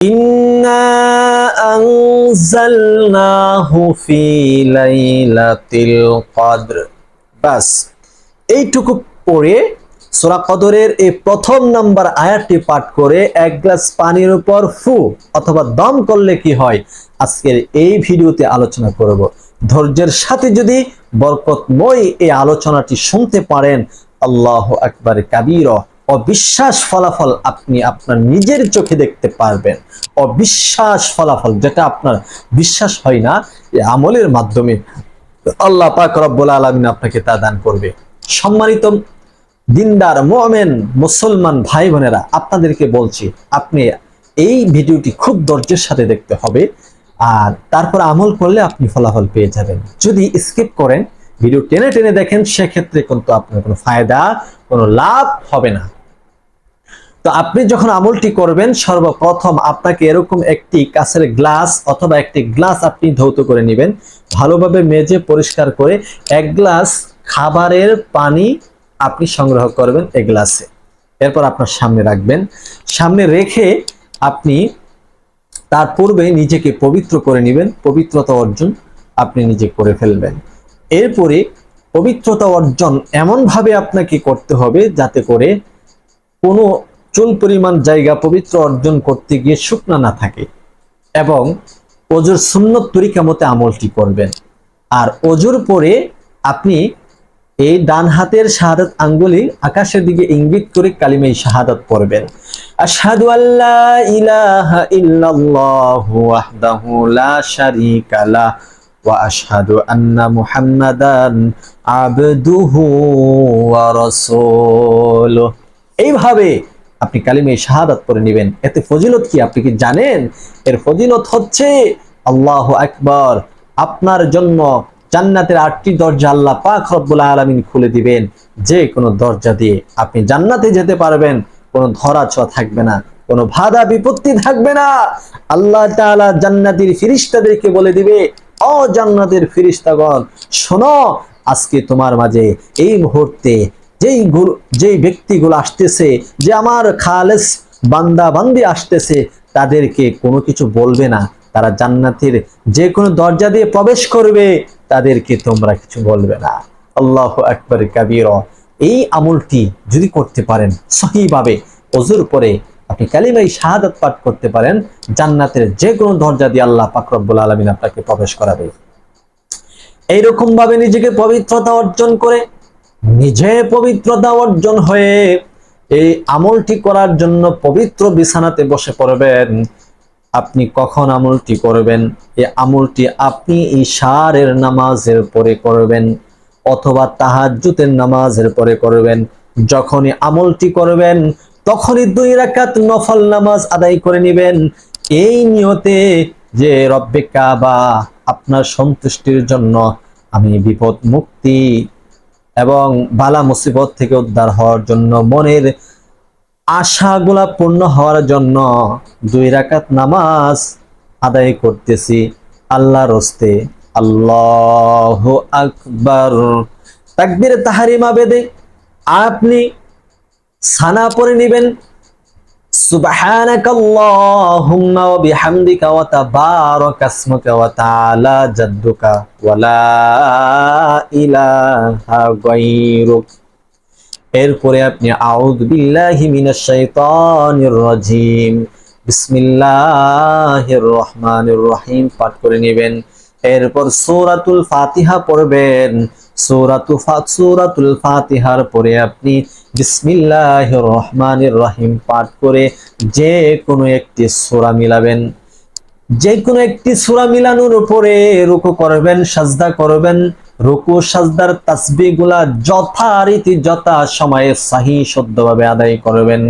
إنا أنزلناه في ليلة القدر বাস এইটুকু পড়ে সূরা কদরের এই প্রথম নাম্বার আয়াতটি পাঠ করে এক গ্লাস পানির উপর ফু অথবা দম করলে কি হয় আজকের এই ভিডিওতে আলোচনা করব ধৈর্যের সাথে যদি বরকতময় এই আলোচনাটি শুনতে পারেন আল্লাহ আকবার কাবীর অবিশ্বাস ফলাফল আপনি আপনার নিজের চোখে দেখতে পারবেন। অবিশ্বাস ফলাফল, যেটা আপনার বিশ্বাস হয় না আমলের মাধ্যমে আল্লাহ পাক রব্বুল আলামিন আপনাকে তা দান করবে। সম্মানিত দিনদার, মোমেন, মুসলমান ভাই বোনেরা আপনাদেরকে বলছি, আপনি এই ভিডিওটি খুব ধৈর্যের সাথে দেখতে হবে, আর তারপর আমল করলে আপনি ফলাফল পেয়ে যাবেন। যদি স্কিপ করেন, ভিডিও টেনে টেনে দেখেন, সেক্ষেত্রে কিন্তু আপনার কোনো ফায়দা, কোনো লাভ হবে না। তো আপনি যখন আমলটি করবেন, সর্বপ্রথম আপনাকে এরকম একটি কাছের গ্লাস অথবা একটি গ্লাস আপনি ধৌত করে নেবেন। ভালোভাবে মেজে পরিষ্কার করে এক গ্লাস খাবারের পানি আপনি সংগ্রহ করবেন এই গ্লাসে। এরপর আপনার সামনে রাখবেন। সামনে রেখে আপনি তার পূর্বে নিজেকে পবিত্র করে নেবেন। পবিত্রতা অর্জন আপনি নিজে করে ফেলবেন। এরপরে পবিত্রতা অর্জন এমনভাবে আপনাকে করতে হবে যাতে করে কোনো চুল পরিমাণ জায়গা পবিত্র অর্জন করতে গিয়ে শুকনা না থাকে এবং অজুর সুন্নত তরিকা মতে আমলটি করবেন। আর অজুর পরে আপনি এই ডান হাতের শাহাদাত আঙ্গুলি আকাশের দিকে ইঙ্গিত করে কালিমাই শাহাদাত পড়বেন। আশহাদু আল্লা ইলাহা ইল্লাল্লাহু ওয়াহদাহু লা শারীকা লা ওয়া আশহাদু আন্না মুহাম্মাদান আবদুহু ওয়া রাসূলুহু। এইভাবে আপনি কালিমে শাহাদাত করে নেবেন। এতে ফজিলত কি? আপনি কি জানেন? এর ফজিলত হচ্ছে আল্লাহ আকবার। আপনার জন্য জান্নাতের আটটি দরজা আল্লাহ পাক রব্বুল আলামিন খুলে দিবেন। যে কোনো দরজা দিয়ে আপনি জান্নাতে যেতে পারবেন। কোনো ধরা ছোঁয়া থাকবে না, কোনো বাধা বিপত্তি থাকবে না। আল্লাহ তাআলা জান্নাতের ফিরিস্তাদেরকে বলে দিবে ও জান্নাতের ফিরিস্তাগণ শোনো, আজকে তোমার মাঝে এই মুহূর্তে যেই যেই ব্যক্তিগুলো আসতেছে, যে আমার খালেস বান্দা বান্দি আসতেছে, তাদেরকে কোনো কিছু বলবে না। তারা জান্নাতের যে কোনো দরজা দিয়ে প্রবেশ করবে, তাদেরকে তোমরা কিছু বলবে না। আল্লাহ আকবর কাবির। এই আমলটি যদি করতে পারেন সহিভাবে অজুর পরে আপনি কালিমাই শাহাদাত পাঠ করতে পারেন, জান্নাতের যে কোনো দরজা দিয়ে আল্লাহ পাকরব্বুল আলমিন আপনাকে প্রবেশ করাবে। এইরকম ভাবে নিজেকে পবিত্রতা অর্জন করে নিজে পবিত্রতা অর্জন হয়ে এই আমলটি করার জন্য পবিত্র বিছানাতে বসে পড়বেন। আপনি কখন আমলটি করবেন? এই আমলটি আপনি ইশারের নামাজের পরে করবেন অথবা তাহাজ্জুতের নামাজের পরে করবেন। যখনই আমলটি করবেন, তখনই দুই রাকাত নফল নামাজ আদায় করে নেবেন। এই নিয়তে যে রব্বে কাবা, আপনার সন্তুষ্টির জন্য আমি বিপদ মুক্তি এবং বালা মুসিবত থেকে উদ্ধার হওয়ার জন্য মনের আশাগুলা পূর্ণ হওয়ার জন্য দুই রাকাত নামাজ আদায় করতেছি। আল্লাহ রস্তে আল্লাহ আকবর। তাকবীর তাহারিমা বেদে আপনি সানা পরে নেবেন। سبحانك اللهم وبحمدك وتبارك اسمك وتعالى جدك ولا إله غيرك এরপরে আপনি আউযু বিল্লাহি মিনাশ শাইতানির রাজিম বিসমিল্লাহির রহমানির রহিম পাঠ করে নেবেন এরপর সূরাতুল ফাতিহা পড়বেন সূরাতু সূরাতুল ফাতিহার পরে আপনি বিসমিল্লাহির রহমানির রহিম পাঠ করে যে কোনো একটি সূরা মিলাবেন। যে কোনো একটি সূরা মিলানোর উপরে রুকু করবেন, সাজদা করবেন। রুকু, সাজদার তাসবিহগুলা যথারীতি, যথা সময়ে সাহি শুদ্ধভাবে আদায় করবেন।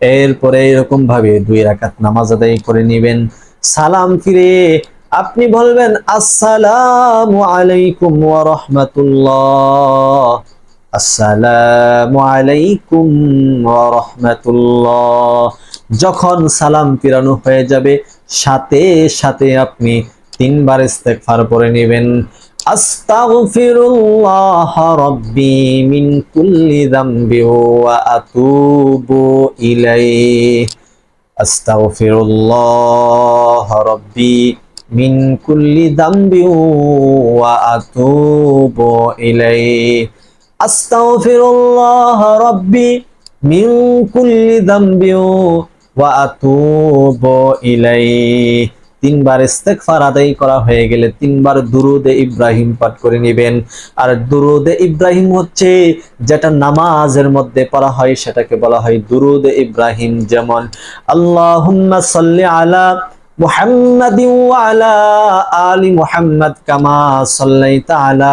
এরপরে এরকম ভাবে দুই রাকাত নামাজ আদায় করে নেবেন। সালাম ফিরে আপনি বলবেন, আসসালামু আলাইকুম ওয়া রাহমাতুল্লাহ। আসসালামু আলাইকুম রাহমাতুল্লাহ। যখন সালাম ফিরানো হয়ে যাবে, সাথে সাথে আপনি তিনবার ইস্তেগফার পড়ে নেবেন। আস্তাগফিরুল্লাহ রাব্বি মিন কুল্লি যামবি ওয়া আতুবু ইলাইহি। আস্তাগফিরুল্লাহ রব্বি মিন কুল্লি দামবি ওয়া আতুবু ইলাইহি। আস্তাগফিরুল্লাহ রব্বি মিন কুল্লি দামবি ওয়া আতুবু ইলাইহি। তিনবার ইস্তেগফার আদায় করা হয়ে গেলে তিনবার দুরুদে ইব্রাহিম পাঠ করে নেবেন। আর দুরুদে ইব্রাহিম হচ্ছে যেটা নামাজের মধ্যে পড়া হয়, সেটাকে বলা হয় দুরুদে ইব্রাহিম যেমন, আল্লাহুম্মা সাল্লি আলা মুহাম্মাদ ওয়া আলা আলি মুহাম্মাদ কামা সাল্লাইতা আলা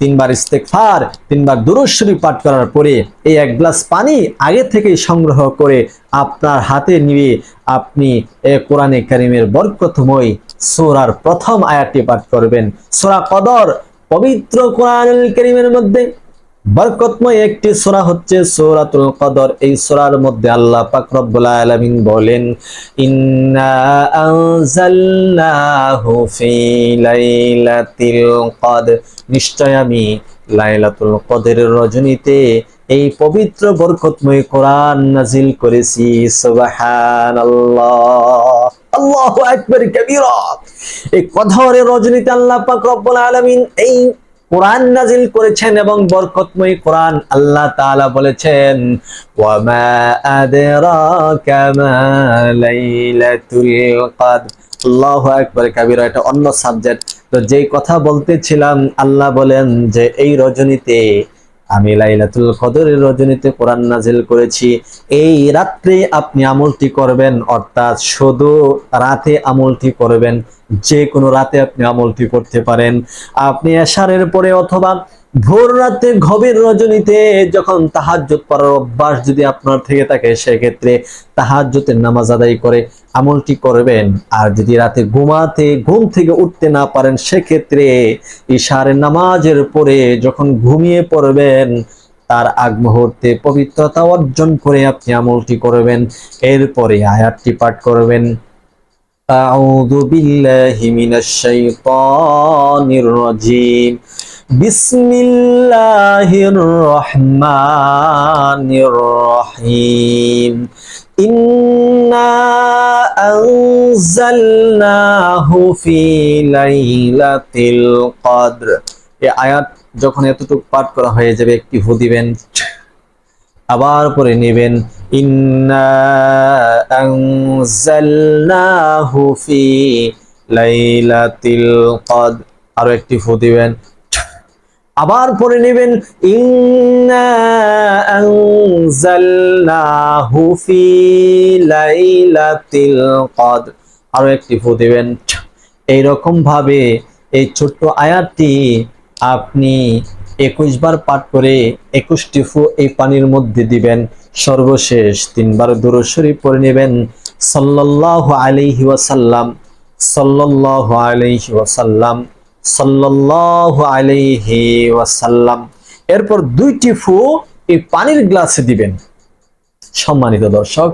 তিনবার ইস্তেকফার তিনবার দুরুশ্বরী পাঠ করার পরে এই এক গ্লাস পানি আগে থেকে সংগ্রহ করে আপনার হাতে নিয়ে আপনি কোরআনে কারিমের বরকতময় সোরার প্রথম আয়াতটি পাঠ করবেন। সোরা কদর, পবিত্র কোরআন করিমের মধ্যে বরকতময় একটি সোরা হচ্ছে সোরাতুল কদর। এই সোরার মধ্যে আল্লাহ পাক রব্বুল আলামিন বলেন, ইন্না আনজালনাহু ফি লাইলাতিল কদর। নিশ্চয় আমি লাইলাতুল কদরের রজনীতে এই পবিত্র বরকতময় কোরআন নাজিল করেছি। সুবহানাল্লাহ। আল্লাহু আকবার, কবীরা। এই কদরের রজনীতে আল্লাহ পাক রব্বুল আলামিন এই কোরআন নাজিল করেছেন এবং বরকতময় কোরআন আল্লাহ তাআলা বলেছেন ওয়া মা আদরাকা মা লাইলাতুল কদর। আল্লাহু আকবার কবীরা, এটা অন্য সাবজেক্ট তো যেই কথা বলতেছিলাম, আল্লাহ বলেন যে, এই রজনীতে আমি লাইলাতুল কদরের রজনীতে কোরআন নাজিল করেছি। এই রাত্রে আপনি আমলটি করবেন, অর্থাৎ শুধু রাতে আমলটি করবেন যে কোনো রাতে আপনি আমলটি করতে পারেন। আপনি এশারের পরে অথবা ভোর রাতে গভীর রজনীতে যখন তাহাজ্জুদ পড়ার অভ্যাস যদি আপনার থেকে থাকে, সেক্ষেত্রে তাহাজ্জুদের নামাজ আদায় করে আমলটি করবেন। আর যদি রাতে ঘুমাতে, ঘুম থেকে উঠতে না পারেন, সেক্ষেত্রে ইশারে নামাজের পরে যখন ঘুমিয়ে পড়বেন, তার আগ মুহূর্তে পবিত্রতা অর্জন করে আপনি আমলটি করবেন। এরপরে আয়াতটি পাঠ করবেন। আউযু বিল্লাহি মিনাশ শাইতানির বিসমিল্লাহির রহমানির রহিম। ইন্না আনজালনাহু ফি লাইলাতিল কদর। এই আয়াত যখন এতটুকু পাঠ করা হয়ে যাবে, একটি হু দিবেন, আবার পরে নেবেন। ইন্না আনজালনাহু ফি লাইলাতিল কদর। আরও একটি ফু দিবেন আবার পরে নেবেন আরও একটি ফু দিবেন এইরকম ভাবে এই ছোট্ট আয়াতটি আপনি একুশ বার পাঠ করে একুশটি ফু এই পানির মধ্যে দিবেন। সর্বশেষ তিনবার দূরস্বরী পড়ে নেবেন ওয়াসাল্লাম, সাল্লাল্লাহু আলাইহি ওয়াসাল্লাম। সাল্লাল্লাহু আলাইহি ওয়াসাল্লাম। এরপর দুইটি ফু এই পানির গ্লাসে দিবেন। সম্মানিত দর্শক,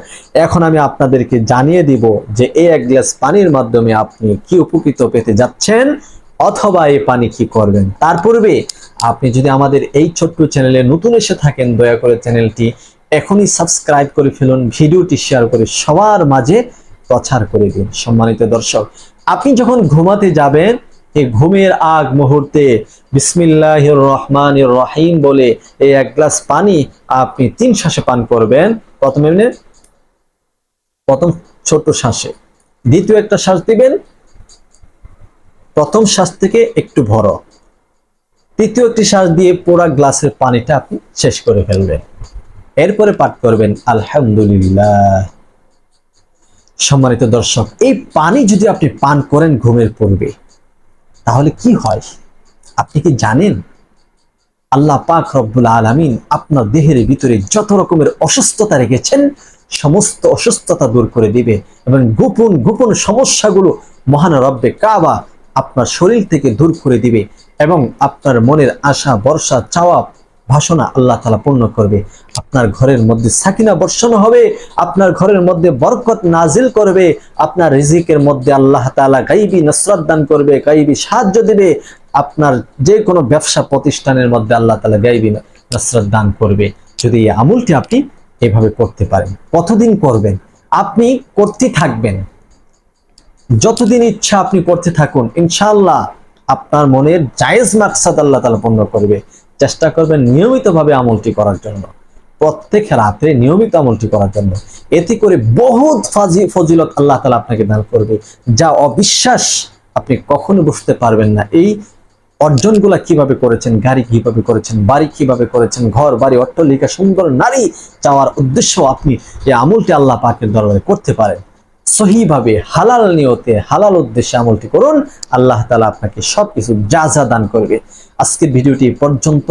এখন আমি আপনাদেরকে জানিয়ে দিব যে এই এক গ্লাস পানির মাধ্যমে আপনি কি উপকৃত পেতে যাচ্ছেন অথবা এই পানি কি করবেন। তার পূর্বে আপনি যদি আমাদের এই ছোট্ট চ্যানেলে নতুন এসে থাকেন, দয়া করে চ্যানেলটি এখনই সাবস্ক্রাইব করে ফেলুন, ভিডিওটি শেয়ার করে সবার মাঝে প্রচার করে দিন। সম্মানিত দর্শক, আপনি যখন ঘুমাতে যাবেন এই ঘুমের আগ মুহূর্তে বিসমিল্লাহ রহমান রহিম বলে এই এক গ্লাস পানি আপনি তিন শ্বাসে পান করবেন। প্রথমে এমনি? প্রথম ছোট শ্বাসে। দ্বিতীয় একটা শ্বাস দিবেন। প্রথম শ্বাস থেকে একটু ভরো। তৃতীয় একটি শ্বাস দিয়ে পুরা গ্লাসের পানিটা আপনি শেষ করে ফেলবেন। এরপরে পাঠ করবেন, আলহামদুলিল্লাহ। সম্মানিত দর্শক, এই পানি যদি আপনি পান করেন ঘুমের পূর্বে তাহলে কি হয়? আপনি কি জানেন? আল্লাহ পাক রব্বুল আলামিন আপনার দেহের ভিতরে যত রকমের অসুস্থতা রেখেছেন, সমস্ত অসুস্থতা দূর করে দিবে এবং গোপন গোপন সমস্যাগুলো মহান রব্বে কাবা আপনার শরীর থেকে দূর করে দিবে এবং আপনার মনের আশা বর্ষা চাওয়া ভাষণা আল্লাহ তালা পূর্ণ করবে। আপনার ঘরের মধ্যে সাকিনা বর্ষণ হবে, আপনার ঘরের মধ্যে বরকত নাজিল করবে, আপনার রিজিকের মধ্যে আল্লাহ তালা গাইবি নসরত দান করবে, গাইবি সাহায্য দিবে, আপনার যে কোনো ব্যবসা প্রতিষ্ঠানের মধ্যে আল্লাহ তালা গাইবি নসরত দান করবে। যদি এই আমলটি আপনি এভাবে করতে পারেন, কতদিন করবেন? আপনি করতে থাকবেন। যতদিন ইচ্ছা আপনি করতে থাকুন ইনশাল্লাহ আপনার মনের জায়েজ মাকসাদ আল্লাহ তালা পূর্ণ করবে। চেষ্টা করবেন নিয়মিতভাবে আমলটি করার জন্য। প্রত্যেক রাতে নিয়মিত আমলটি করার জন্য। এতে করে বহুত ফাজি, ফজিলত আল্লাহ তালা আপনাকে দান করবে, যা অবিশ্বাস আপনি কখনো বুঝতে পারবেন না। এই অর্জনগুলা কীভাবে করেছেন, গাড়ি কীভাবে করেছেন, বাড়ি কীভাবে করেছেন, ঘর, বাড়ি, অট্টালিকা, সুন্দর নারী চাওয়ার উদ্দেশ্য আপনি এই আমলটি আল্লাহ পাকের দরবারে করতে পারেন। সহিভাবে হালাল নিয়তে, হালাল উদ্দেশ্যে আমলটি করুন, আল্লাহ তালা আপনাকে সব কিছু যা যা দান করবে। আজকের ভিডিওটি পর্যন্ত।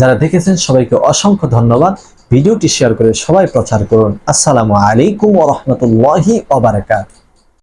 যারা দেখেছেন, সবাইকে অসংখ্য ধন্যবাদ। ভিডিওটি শেয়ার করে সবাই প্রচার করুন। আসসালামু আলাইকুম ওরহমতুল্লাহি ওবারাকাত